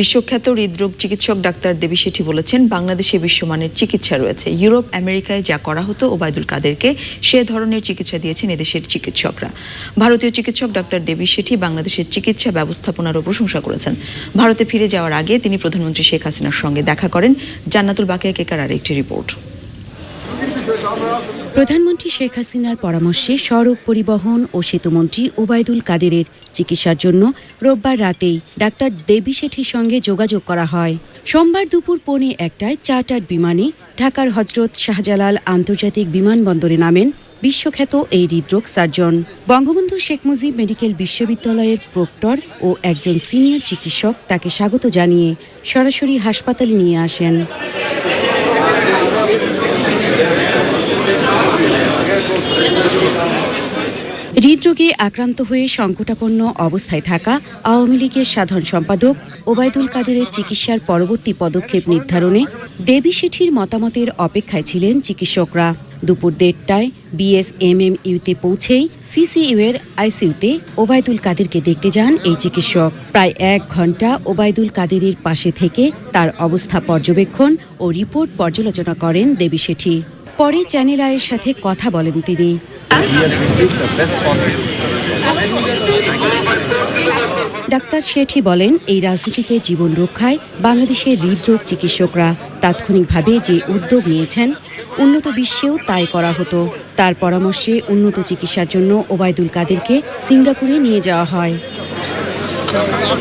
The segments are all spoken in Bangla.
বিশ্বখ্যাত হৃদরোগ চিকিৎসক ডাক্তার দেবী শেঠি বলেছেন, বাংলাদেশে বিশ্বমানের চিকিৎসা রয়েছে। ইউরোপ, আমেরিকায় যা করা হতো ওবায়দুল কাদেরকে সে ধরনের চিকিৎসা দিয়েছেন এদেশের চিকিৎসকরা। ভারতীয় চিকিৎসক ডাক্তার দেবী শেঠি বাংলাদেশের চিকিৎসা ব্যবস্থাপনারও প্রশংসা করেছেন। ভারতে ফিরে যাওয়ার আগে তিনি প্রধানমন্ত্রী শেখ হাসিনার সঙ্গে দেখা করেন। জান্নাতুল বাকিয়া কেকার আরেকটি রিপোর্ট। প্রধানমন্ত্রী শেখ হাসিনার পরামর্শে সড়ক পরিবহন ও সেতুমন্ত্রী ওবায়দুল কাদেরের চিকিৎসার জন্য রোববার রাতেই ডাক্তার দেবী শেঠির সঙ্গে যোগাযোগ করা হয়। সোমবার দুপুর পৌনে একটায় চার্টার বিমানে ঢাকার হজরত শাহজালাল আন্তর্জাতিক বিমানবন্দরে নামেন বিশ্বখ্যাত এই হৃদরোগ সার্জন। বঙ্গবন্ধু শেখ মুজিব মেডিকেল বিশ্ববিদ্যালয়ের প্রক্টর ও একজন সিনিয়র চিকিৎসক তাকে স্বাগত জানিয়ে সরাসরি হাসপাতালে নিয়ে আসেন। হৃদরোগে আক্রান্ত হয়ে সংকটাপন্ন অবস্থায় থাকা আওয়ামী লীগের সাধারণ সম্পাদক ওবায়দুল কাদেরের চিকিৎসার পরবর্তী পদক্ষেপ নির্ধারণে দেবী শেঠির মতামতের অপেক্ষায় ছিলেন চিকিৎসকরা। দুপুর দেড়টায় বিএসএমএমইউতে পৌঁছেই সিসিইউ এর আইসিইউতে ওবায়দুল কাদেরকে দেখতে যান এই চিকিৎসক। প্রায় এক ঘণ্টা ওবায়দুল কাদেরের পাশে থেকে তার অবস্থা পর্যবেক্ষণ ও রিপোর্ট পর্যালোচনা করেন দেবী শেঠি পরে চ্যানেল আয়ের সাথে কথা বলেন তিনি। ডাক্তার শেঠি বলেন, এই রাজনীতিকে জীবন রক্ষায় বাংলাদেশের হৃদরোগ চিকিৎসকরা তাৎক্ষণিকভাবে যে উদ্যোগ নিয়েছেন, উন্নত বিশ্বেও তাই করা হতো। তার পরামর্শে উন্নত চিকিৎসার জন্য ওবায়দুল কাদেরকে সিঙ্গাপুরে নিয়ে যাওয়া হয়।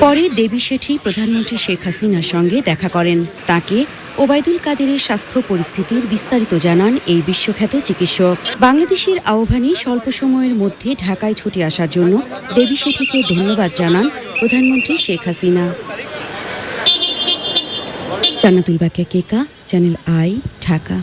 পরে দেবী শেঠি প্রধানমন্ত্রী শেখ হাসিনার সঙ্গে দেখা করেন। তাকে ওবায়দুল কাদেরের স্বাস্থ্য পরিস্থিতির বিস্তারিত জানান এই বিশ্বখ্যাত চিকিৎসক। বাংলাদেশের আহ্বানে স্বল্প সময়ের মধ্যে ঢাকায় ছুটে আসার জন্য দেবী শেঠিকে ধন্যবাদ জানান প্রধানমন্ত্রী Sheikh Hasina. Jannatul Bakia Keka channel I, Dhaka.